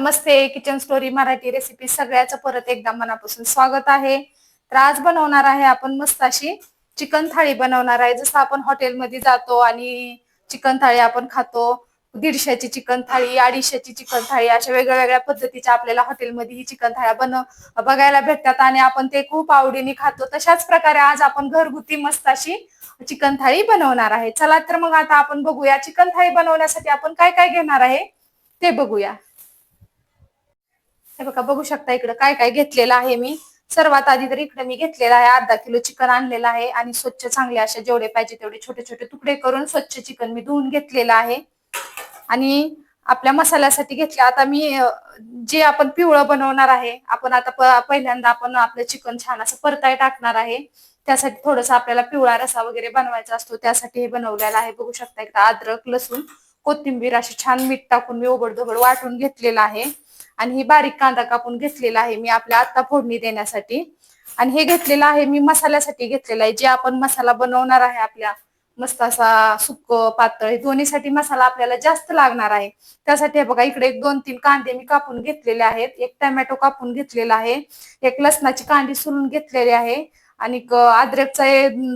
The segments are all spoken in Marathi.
नमस्ते किचन स्टोरी मराठी रेसिपी सगळ्याचं परत एकदा मनापासून स्वागत आहे. तर आज बनवणार आहे आपण मस्त अशी चिकन थाळी बनवणार आहे. जसं आपण हॉटेलमध्ये जातो आणि चिकन थाळी आपण खातो दीडशेची चिकन थाळी अडीचशेची चिकन थाळी अशा वेगळ्या वेगळ्या पद्धतीच्या आपल्याला हॉटेलमध्ये ही चिकन थाळ्या बनव बघायला भेटतात आणि आपण ते खूप आवडीने खातो. तशाच प्रकारे आज आपण घरगुती मस्त अशी चिकन थाळी बनवणार आहे. चला तर मग आता आपण बघूया चिकन थाळी बनवण्यासाठी आपण काय काय घेणार आहे ते बघूया. हे बघा बघू शकता इकडे काय काय घेतलेलं आहे मी. सर्वात आधी तर इकडे मी घेतलेलं आहे अर्धा किलो चिकन आणलेलं आहे आणि स्वच्छ चांगले असे जेवढे पाहिजे तेवढे छोटे छोटे तुकडे करून स्वच्छ चिकन मी धुवून घेतलेलं आहे. आणि आपल्या मसाल्यासाठी घेतले आता मी जे आपण पिवळं बनवणार आहे आपण आता पहिल्यांदा आपण आपलं चिकन छान असं परताय टाकणार आहे. त्यासाठी थोडस आपल्याला पिवळा रसा वगैरे बनवायचा असतो त्यासाठी हे बनवलेलं आहे. बघू शकता एकदा अद्रक लसूण कोथिंबीर अशी छान मीठ टाकून मी ओबडधोबड वाटून घेतलेलं आहे. आणि ही बारीक कांदा कापून घेतलेला आहे मी आपल्या आत्ता फोडणी देण्यासाठी. आणि हे घेतलेलं आहे मी मसाल्यासाठी घेतलेला आहे. जे आपण मसाला बनवणार आहे आपल्या मस्त असा सुक पातळ दोन्हीसाठी मसाला आपल्याला जास्त लागणार आहे. त्यासाठी बघा इकडे एक दोन तीन कांदे मी कापून घेतलेले आहेत. एक टमॅटो कापून घेतलेला आहे. एक लसणाची कांदी सुलून घेतलेली आहे. आणि अद्रकचा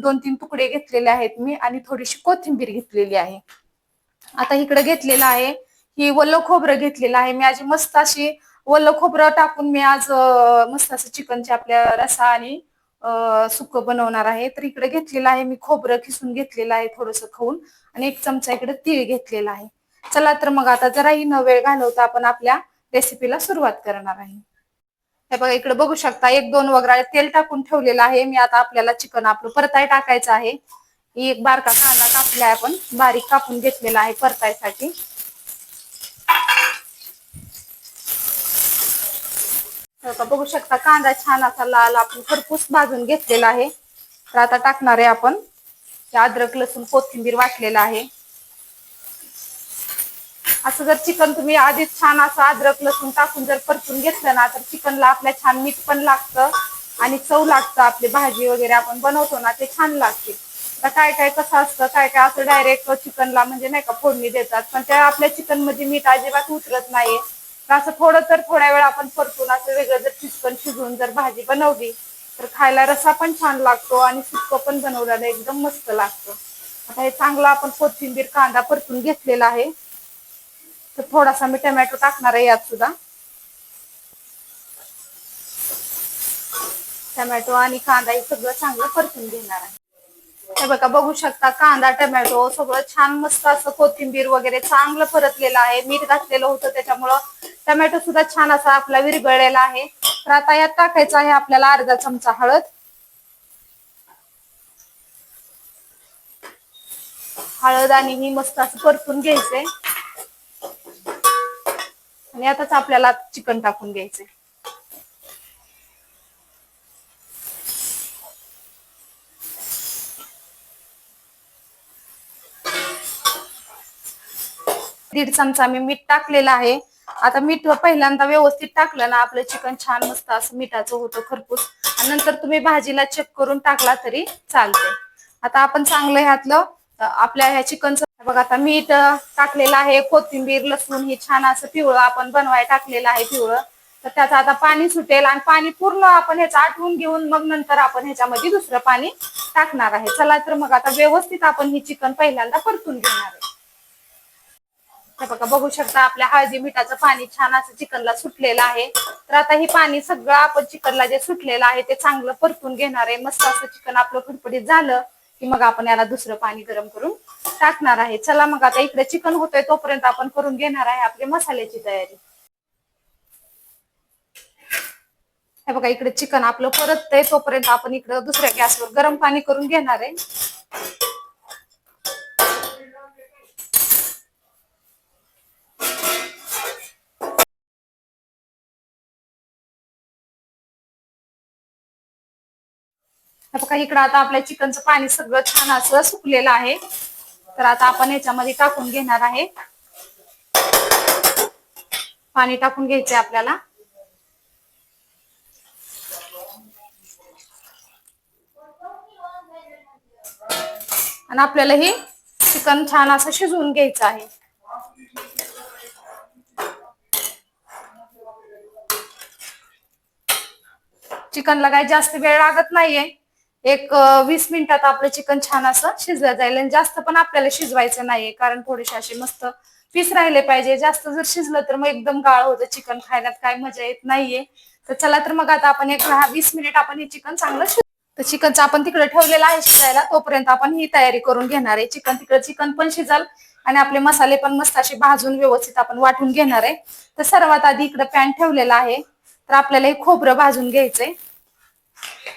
दोन तीन तुकडे घेतलेले आहेत मी. आणि थोडीशी कोथिंबीर घेतलेली आहे. आता इकडे घेतलेलं आहे ही वल्ल खोबरं घेतलेलं आहे. मी आज मस्त अशी वल्ल खोबरं टाकून मी आज मस्त असं चिकनचे आपल्या रसा आणि सुक बनवणार आहे. तर इकडे घेतलेलं आहे मी खोबरं खिसून घेतलेलं आहे थोडस खाऊन आणि एक चमचा इकडे तीळ घेतलेला आहे. चला तर मग आता जराही न वेळ घालवता आपण आपल्या रेसिपीला सुरुवात करणार आहे. हे बघा इकडे बघू शकता एक दोन वगैरे तेल टाकून ठेवलेलं आहे. मी आता आपल्याला चिकन आपलं परताय टाकायचं आहे. एक बारका कांदा कापलाय आपण. बारीक कापून घेतलेला आहे परतायसाठी. बघू शकता कांदा छान असा लाल आपण खरपूस भाजून घेतलेला आहे. तर आता टाकणार आहे आपण. अद्रक लसूण कोथिंबीर वाटलेला आहे. असं जर चिकन तुम्ही आधीच छान असं अद्रक लसूण टाकून जर परतून घेतलं ना तर चिकनला आपल्या छान मीठ पण लागतं आणि चव लागतं. आपली भाजी वगैरे आपण बनवतो ना ते छान लागते. तर काय काय कसं असतं काय काय असं डायरेक्ट चिकनला म्हणजे नाही का फोडणी देतात. पण त्या आपल्या चिकनमध्ये मीठ अजिबात उतरत नाहीये. असं थोडं तर थोड्या वेळ आपण परतून असं वेगळं जर चिकन शिजवून जर भाजी बनवली तर खायला रसा पण छान लागतो आणि सुक्क पण बनवलेलं एकदम मस्त लागतं. आता हे चांगलं आपण कोथिंबीर कांदा परतून घेतलेला आहे. तर थोडासा मी टमॅटो टाकणार आहे यात सुद्धा. टमॅटो आणि कांदा हे सगळं चांगलं परतून घेणार आहे. हे बघा बघू शकता कांदा टमॅटो सगळं छान मस्त असं कोथिंबीर वगैरे चांगलं परतलेलं आहे. मीठ घातलेलं होतं त्याच्यामुळं टमॅटो सुद्धा छान असा आपला विरगळलेला आहे. तर आता यात टाकायचं आहे आपल्याला अर्धा चमचा हळद. हळद आणि ही मस्त असं परतून घ्यायचंय. आणि आताच आपल्याला चिकन टाकून घ्यायचंय. दीड चमचा मी मीठ टाकलेलं आहे. आता मीठ पहिल्यांदा व्यवस्थित टाकलं ना आपलं चिकन छान मस्त असं मिठाचं होतं खरपूस. आणि नंतर तुम्ही भाजीला चेक करून टाकला तरी चालते आता आपण चांगलं ह्यातलं आपल्या ह्या चिकनचं बघा आता मीठ टाकलेलं आहे. कोथिंबीर लसूण हे छान असं पिवळं आपण बनवाय टाकलेलं आहे पिवळं. तर त्याचं आता पाणी सुटेल आणि पाणी पूर्ण आपण ह्याचं आठवून घेऊन मग नंतर आपण ह्याच्यामध्ये दुसरं पाणी टाकणार आहे. चला तर मग आता व्यवस्थित आपण ही चिकन पहिल्यांदा परतून घेणार आहे. हे बघा बघू शकता आपल्या हळदी मिठाचं पाणी छान असं चिकनला सुटलेलं आहे. तर आता हे पाणी सगळं आपण चिकनला जे सुटलेलं आहे ते चांगलं परतून घेणार आहे. मस्त असं चिकन आपलं फडफडीत झालं की मग आपण याला दुसरं पाणी गरम करून टाकणार आहे. चला मग आता इकडे चिकन होतोय तोपर्यंत आपण करून घेणार आहे आपली मसाल्याची तयारी. हे बघा इकडे चिकन आपलं परत तोपर्यंत आपण इकडे दुसऱ्या गॅसवर गरम पाणी करून घेणार आहे. बघा इकडं आता आपल्या चिकनचं पाणी सगळं छान असं सुकलेलं आहे. तर आता आपण याच्यामध्ये टाकून घेणार आहे. पाणी टाकून घ्यायचंय आपल्याला. आणि आपल्याला हे चिकन छान असं शिजवून घ्यायचं आहे. चिकनला काही जास्त वेळ लागत नाहीये. एक वीस मिनिटात आपलं चिकन छान असं शिजलं जाईल आणि जास्त पण आपल्याला शिजवायचं नाहीये कारण थोडेसे असे मस्त पीस राहिले पाहिजे. जास्त जर शिजलं तर मग एकदम गाळ होतं चिकन खायला काय मजा येत नाहीये. तर चला तर मग आता आपण एक दहा वीस मिनिट आपण हे चिकन चांगलं शिज तर चिकनचं आपण तिकडे ठेवलेलं आहे शिजायला तोपर्यंत आपण ही तयारी करून घेणार आहे. चिकन तिकडे चिकन पण शिजाल आणि आपले मसाले पण मस्त असे भाजून व्यवस्थित आपण वाटून घेणार आहे. तर सर्वात आधी इकडे पॅन ठेवलेला आहे. तर आपल्याला हे खोबरं भाजून घ्यायचंय.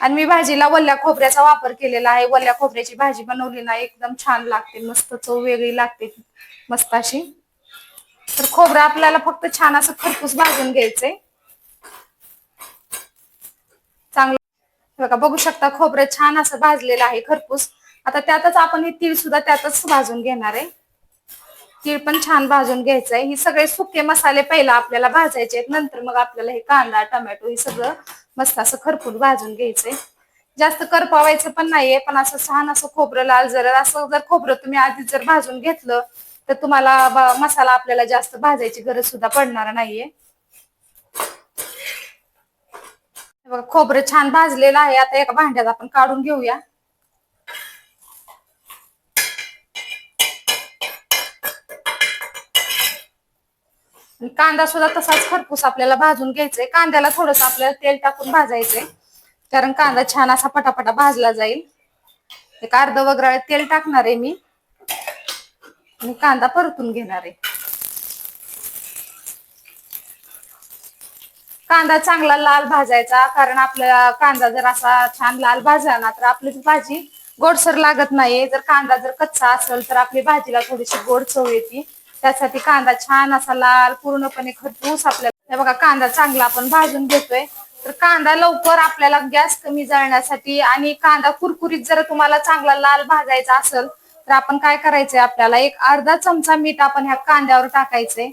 आणि मी भाजीला वल्ल्या खोबऱ्याचा वापर केलेला आहे. वल्ल्या खोबऱ्याची भाजी बनवली ना एकदम छान लागते. मस्त चव वेगळी लागते. मस्त अशी. तर खोबरं आपल्याला फक्त छान असं खरपूस भाजून घ्यायचंय. चांगलं. बघा बघू शकता खोबरं छान असं भाजलेलं आहे खरपूस. आता त्यातच आपण हे तीळ सुद्धा त्यातच भाजून घेणार आहे. तीळ पण छान भाजून घ्यायचंय. हे सगळे सुके मसाले पहिला आपल्याला भाजायचे आहेत. नंतर मग आपल्याला हे कांदा टोमॅटो हे सगळं मस्त असं खरपूर भाजून घ्यायचंय जास्त करपावायचं पण नाहीये पण असं छान असं खोबरं लाल जर असं जर खोबरं तुम्ही आधी जर भाजून घेतलं तर तुम्हाला मसाला आपल्याला जास्त भाजायची गरज सुद्धा पडणार नाहीये. बघा खोबरं छान भाजलेलं आहे. आता एका भांड्यात आपण काढून घेऊया. कांदा सुद्धा तसाच खरपूस आपल्याला भाजून घ्यायचंय. कांद्याला थोडस आपल्याला तेल टाकून भाजायचंय. कारण कांदा छान असा पटापटा भाजला जाईल. एक अर्ध वगैरे तेल टाकणार आहे मी. आणि कांदा परतून घेणार. आहे कांदा चांगला लाल भाजायचा कारण आपला कांदा जर असा छान लाल भाजला ना तर आपली भाजी गोडसर लागत नाही जर कांदा जर कच्चा असेल तर आपली भाजीला थोडीशी गोड चव येते. त्यासाठी कांदा छान असा लाल पूर्णपणे खरपूस आपल्याला. हे बघा कांदा चांगला आपण भाजून घेतोय. तर कांदा लवकर आपल्याला गॅस कमी जाळण्यासाठी आणि कांदा कुरकुरीत जर तुम्हाला चांगला लाल भाजायचा असेल तर आपण काय करायचंय? आपल्याला एक अर्धा चमचा मीठ आपण ह्या कांद्यावर टाकायचंय.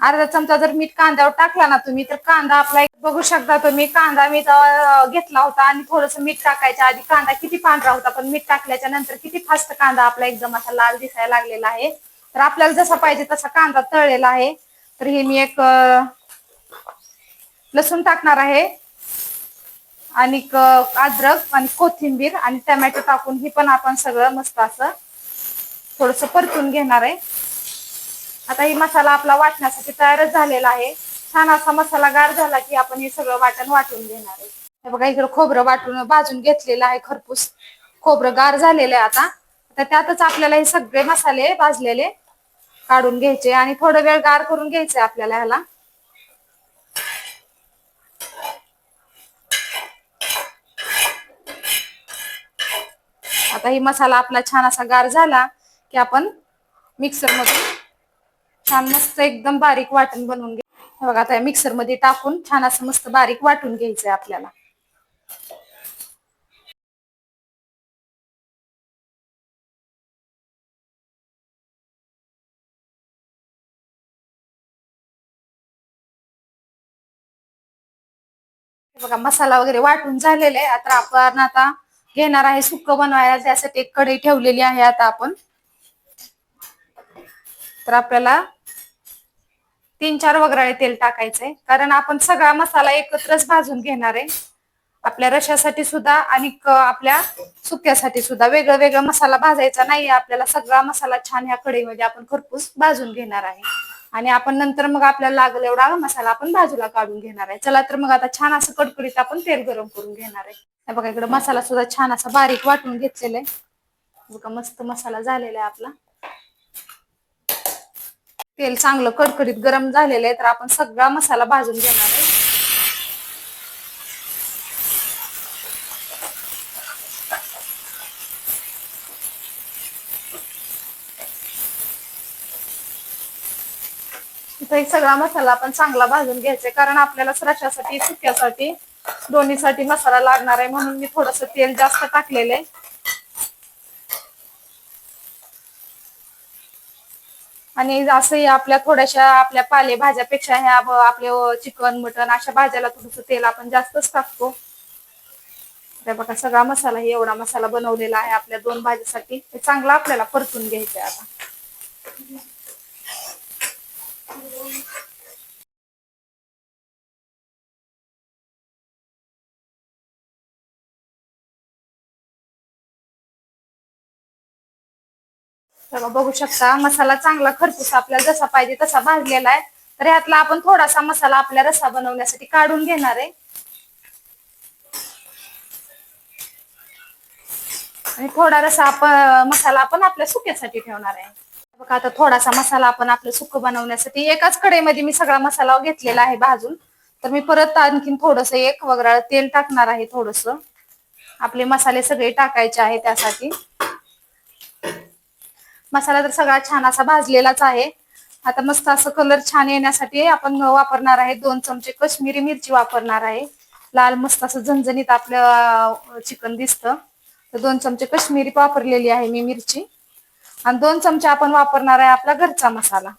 अर्धा चमचा जर मीठ कांद्यावर टाकला ना तुम्ही तर कांदा आपला एक बघू शकता तुम्ही कांदा मी घेतला होता आणि थोडस मीठ टाकायच्या आधी कांदा किती पांढरा होता पण मीठ टाकल्याच्या नंतर किती फास्ट कांदा आपला एकदम असा लाल दिसायला लागलेला आहे. तर आपल्याला जसा पाहिजे तसा कांदा तळलेला आहे. तर हे मी एक लसूण टाकणार आहे आणि अद्रक आणि कोथिंबीर आणि टमॅटो टाकून हे पण आपण सगळं मस्त असं थोडस परतून घेणार आहे. आता ही मसाला आपला वाटण्यासाठी तयारच झालेला आहे. छान असा मसाला गार झाला की आपण हे सगळं वाटण वाटून घेणार आहे. हे बघा इकडे खोबरं वाटून भाजून घेतलेलं आहे खरपूस. खोबरं गार झालेलं आहे आता. आता त्यातच आपल्याला हे सगळे मसाले भाजलेले काढून घ्यायचे आणि थोडं वेळ गार करून घ्यायचे आपल्याला ह्याला. आता ही मसाला आपला छान असा गार झाला की आपण मिक्सर मधून छान मस्त एकदम बारीक वाटण बनवून घे. बघा आता मिक्सरमध्ये टाकून छान असं मस्त बारीक वाटून घ्यायचंय आपल्याला. बघा मसाला वगैरे वाटून झालेला आहे. आता आपण आता घेणार आहे सुक्क बनवायला. त्यासाठी एक कढई ठेवलेली आहे आता आपण. तर आपल्याला तीन चार वगराळे तेल टाकायचंय. कारण आपण सगळा मसाला एकत्रच भाजून घेणार आहे. आपल्या रशासाठी सुद्धा आणि आपल्या सुक्यासाठी सुद्धा वेगळं वेगळं मसाला भाजायचा नाही आपल्याला सगळा मसाला छान ह्या कढईमध्ये आपण खरपूस भाजून घेणार आहे. आणि आपण नंतर मग आपल्याला लागल एवढा मसाला आपण बाजूला काढून घेणार आहे. चला तर मग आता छान असं कडकडीत आपण तेल गरम करून घेणार आहे. बघा इकडे मसाला सुद्धा छान असा बारीक वाटून घेतलेला आहे. बघा मस्त मसाला झालेला आहे आपला. तेल चांगलं कडकडीत गरम झालेलं आहे तर आपण सगळा मसाला भाजून घेणार आहे. इथं सगळा मसाला आपण चांगला भाजून घ्यायचा कारण आपल्याला रशासाठी सुक्यासाठी दोन्हीसाठी मसाला लागणार आहे म्हणून मी थोडस तेल जास्त टाकलेलं आहे. आणि असंही आपल्या थोड्याशा आपल्या पालेभाज्यापेक्षा ह्या आपले चिकन मटन अशा भाज्याला थोडस तेल आपण जास्तच टाकतो. बघा सगळा मसाला हे एवढा मसाला बनवलेला आहे आपल्या दोन भाज्यासाठी. हे चांगला आपल्याला परतून घ्यायचं आहे आता. तेव्हा बघू शकता मसाला चांगला खरपूस आपल्याला जसा पाहिजे तसा भाजलेला आहे. तर ह्यातला आपण थोडासा मसाला आपल्या रसा बनवण्यासाठी काढून घेणार आहे. आणि थोडा रसा आपण मसाला आपण आपल्या सुक्यासाठी ठेवणार आहे. बघा आता थोडासा मसाला आपण आपलं सुकं बनवण्यासाठी एकाच कढईमध्ये मी सगळा मसाला घेतलेला आहे भाजून. तर मी परत आणखीन थोडस एक वगळा तेल टाकणार आहे थोडस. आपले मसाले सगळे टाकायचे आहे त्यासाठी. मसाला तर सगळा छान असा भाजलेलाच आहे. आता मस्त असं कलर छान येण्यासाठी आपण वापरणार आहे दोन चमचे कश्मीरी मिरची वापरणार आहे. लाल मस्त असं झणझणीत आपलं चिकन दिसतं. तर दोन चमचे कश्मीरी वापरलेली आहे मी मिरची. आणि दोन चमचे आपण वापरणार आहे आपला घरचा मसाला.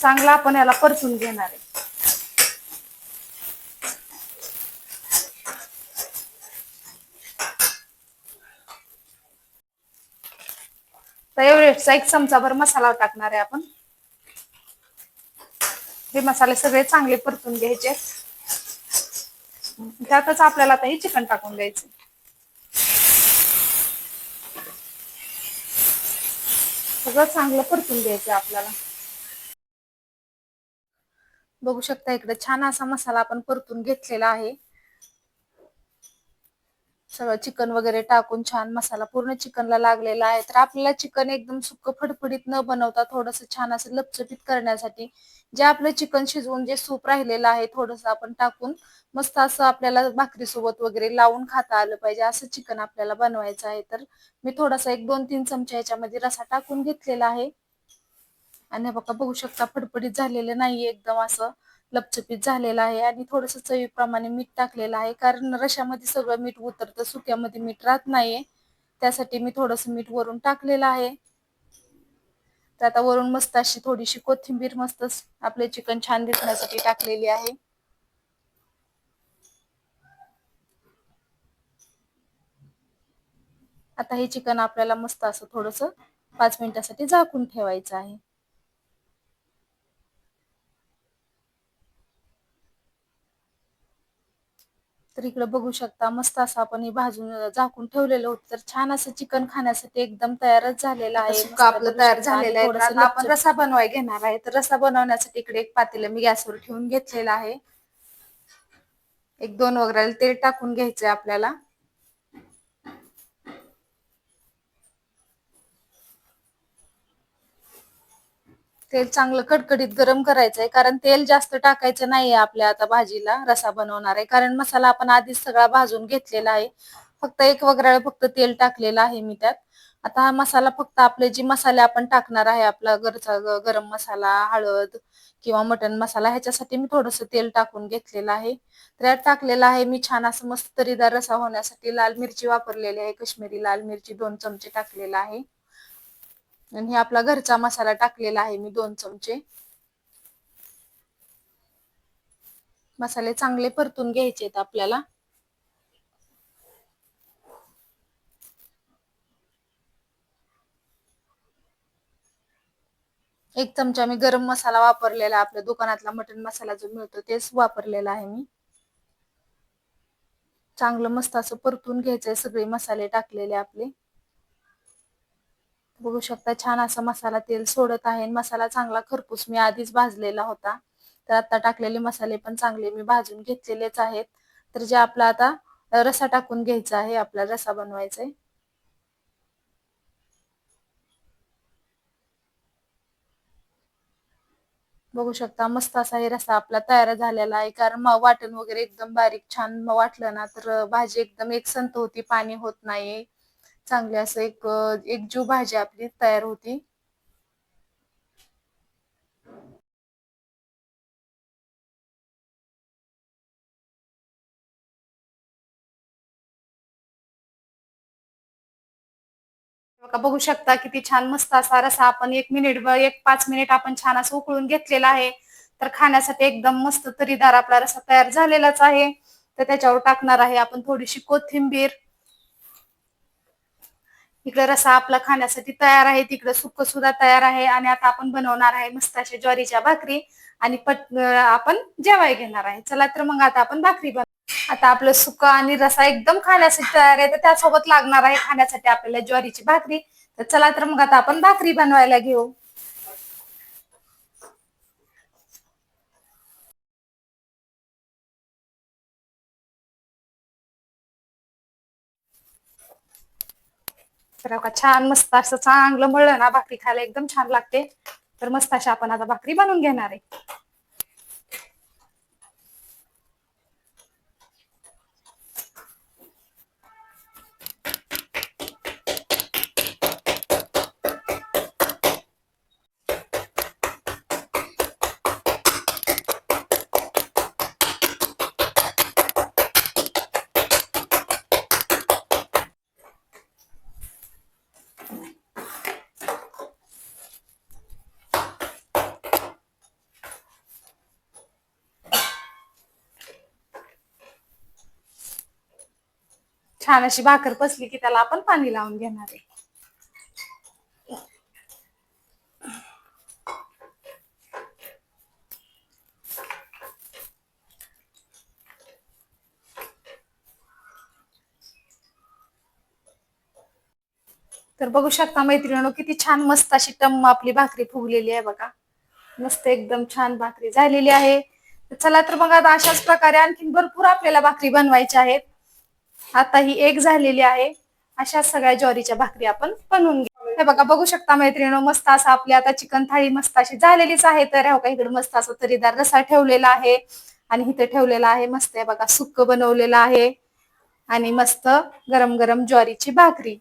चांगला आपण याला परतून घेणार आहे. तर एवढेचा एक चमचाभर मसाला टाकणार आहे आपण. हे मसाले सगळे चांगले परतून घ्यायचे. त्यातच आपल्याला आता हे चिकन टाकून द्यायचं. सगळं चांगलं परतून घ्यायचं आपल्याला. बघू शकता इकडे छान असा मसाला आपण परतून घेतलेला आहे. सगळं चिकन वगैरे टाकून छान मसाला पूर्ण चिकनला लागलेला आहे. तर आपल्याला चिकन एकदम सुक्क फडफडीत न बनवता थोडस छान असं लपचपीत करण्यासाठी जे आपलं चिकन शिजवून जे सूप राहिलेलं आहे थोडस आपण टाकून मस्त असं आपल्याला भाकरीसोबत वगैरे लावून खाता आलं पाहिजे असं चिकन आपल्याला बनवायचं आहे. तर मी थोडासा एक दोन तीन चमचे याच्यामध्ये रसा टाकून घेतलेला आहे. आणि बघा बघू शकता फडफडीत झालेलं नाहीये एकदम असं. लपचपीत झालेला आहे आणि थोडस चवीप्रमाणे मीठ टाकलेलं आहे. कारण रशामध्ये सगळं मीठ उतरतं सुक्यामध्ये मीठ राहत नाहीये. त्यासाठी मी थोडस मीठ वरून टाकलेलं आहे. तर आता वरून मस्त अशी थोडीशी कोथिंबीर मस्त आपले चिकन छान दिसण्यासाठी टाकलेली आहे. आता हे चिकन आपल्याला मस्त असं थोडस पाच मिनिटासाठी झाकून ठेवायचं आहे. तर इकडे बघू शकता मस्त असं आपण हे भाजून झाकून ठेवलेलं होतं. तर छान असं चिकन खाण्यासाठी एकदम तयारच झालेलं आहे. आपलं तयार झालेलं आहे. आता आपण रसा बनवाय घेणार आहे. तर रसा बनवण्यासाठी इकडे एक पातेलं मी गॅसवर ठेवून घेतलेलं आहे. एक दोन वगैरे तेल टाकून घ्यायचंय आपल्याला. तेल चांगलं कडकडीत गरम करायचंय कारण तेल जास्त टाकायचं नाहीये आपल्या आता भाजीला रसा बनवणार. आहे कारण मसाला आपण आधीच सगळा भाजून घेतलेला आहे. फक्त एक वगैरे फक्त तेल टाकलेलं आहे मी त्यात. आता हा मसाला फक्त आपले जे मसाले आपण टाकणार आहे आपला घरचा गरम मसाला हळद किंवा मटन मसाला ह्याच्यासाठी मी थोडस तेल टाकून घेतलेलं आहे. तर यात टाकलेलं आहे मी छान असं मस्त तरीदार रसा होण्यासाठी लाल मिरची वापरलेली आहे. कश्मीरी लाल मिरची दोन चमचे टाकलेला आहे. आणि आपला घरचा मसाला टाकलेला आहे मी दोन चमचे. मसाले चांगले परतून घ्यायचे आहेत आपल्याला. एक चमचा मी गरम मसाला वापरलेला आपल्या दुकानातला मटन मसाला जो मिळतो तेच वापरलेला आहे मी. चांगलं मस्त असं परतून घ्यायचंय सगळे मसाले टाकलेले आपले. बघू शकता छान असा मसाला तेल सोडत आहे. मसाला चांगला खरपूस मी आधीच भाजलेला होता. तर आता टाकलेले मसाले पण चांगले मी भाजून घेतलेलेच आहेत. तर जे आपला आता रसा टाकून घ्यायचा आहे आपला रसा बनवायचा आहे. बघू शकता मस्त असा हे रसा आपला तयार झालेला आहे. कारण वाटण वगैरे एकदम बारीक छान वाटलं ना तर भाजी एकदम एक संत होती पाणी होत नाही. चांगली असं एक एक जीव भाजी आपली तयार होती. बघा बघू शकता किती छान मस्त असा रसा आपण एक मिनिट एक पाच मिनिट आपण छान असं उकळून घेतलेला आहे. तर खाण्यासाठी एकदम मस्त तरीदार आपला रसा तयार झालेलाच आहे. तर त्याच्यावर टाकणार आहे आपण थोडीशी कोथिंबीर. इकडे रसा आपला खाण्यासाठी तयार आहे तिकडे सुक्क सुद्धा तयार आहे आणि आता आपण बनवणार आहे मस्त अशा ज्वारीच्या भाकरी आणि पट आपण जेवाय घेणार आहे. चला तर मग आता आपण भाकरी बन आता आपलं सुक आणि रसा एकदम खाण्यासाठी तयार आहे तर त्यासोबत लागणार आहे खाण्यासाठी आपल्याला ज्वारीची भाकरी. तर चला तर मग आता आपण भाकरी बनवायला घेऊ. तर का छान मस्त असं चांगलं मळलं ना भाकरी खायला एकदम छान लागते. तर मस्त अशा आपण आता भाकरी बनवून घेणार आहे. छान अशी भाकर पसली की त्याला आपण पाणी लावून घेणार आहे. तर बघू शकता मैत्रिणी किती छान मस्त अशी टम्म आपली भाकरी फुगलेली आहे बघा. मस्त एकदम छान भाकरी झालेली आहे. चला तर मग आता अशाच प्रकारे आणखीन भरपूर आपल्याला भाकरी बनवायच्या आहेत. आता ही एक झालेली आहे. अशा सगळ्या ज्वारीच्या भाकरी आपण बनवून घेऊ. हे बघा बघू शकता मैत्रिणी मस्त असं आपली आता चिकन थाळी मस्त अशी झालेलीच आहे. तर हो का इकडे मस्त असं तरीदार रसा ठेवलेला आहे. आणि इथे ठेवलेला आहे मस्त आहे बघा सुक्क बनवलेलं आहे. आणि मस्त गरम गरम ज्वारीची भाकरी.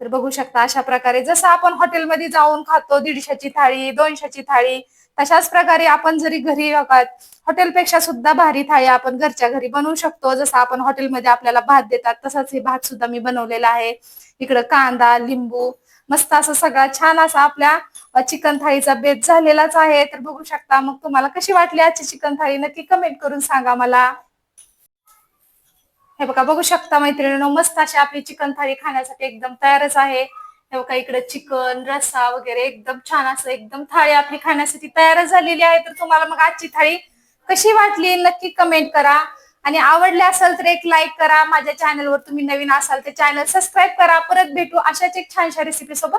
तर बघू शकता अशा प्रकारे जसं आपण हॉटेलमध्ये जाऊन खातो दीडशेची थाळी दोनशेची थाळी तशाच प्रकारे आपण जरी घरी हॉटेलपेक्षा सुद्धा भारी थाळी आपण घरच्या घरी बनवू शकतो. जसं आपण हॉटेलमध्ये आपल्याला भात देतात तसाच हे भात सुद्धा मी बनवलेला आहे. इकडं कांदा लिंबू मस्त असं सगळा छान असा आपल्या चिकन थाळीचा बेत झालेलाच आहे. तर बघू शकता मग तुम्हाला कशी वाटली आजची चिकन थाळी? नक्की कमेंट करून सांगा मला. हे बघा बघू शकता मैत्रिणी मस्त अशी आपली चिकन थाळी खाण्यासाठी एकदम तयारच आहे. बघा इकडे चिकन रस्सा वगैरे एकदम छान असं एकदम थाळी आपली खाण्यासाठी तयार झालेली आहे. तर तुम्हाला मग आजची थाळी कशी वाटली नक्की कमेंट करा. आणि आवडले असेल तर एक लाईक करा. माझ्या चॅनलवर तुम्ही नवीन असाल तर चॅनल सबस्क्राईब करा. परत भेटू अशाच एक छानशा रेसिपी सोबत.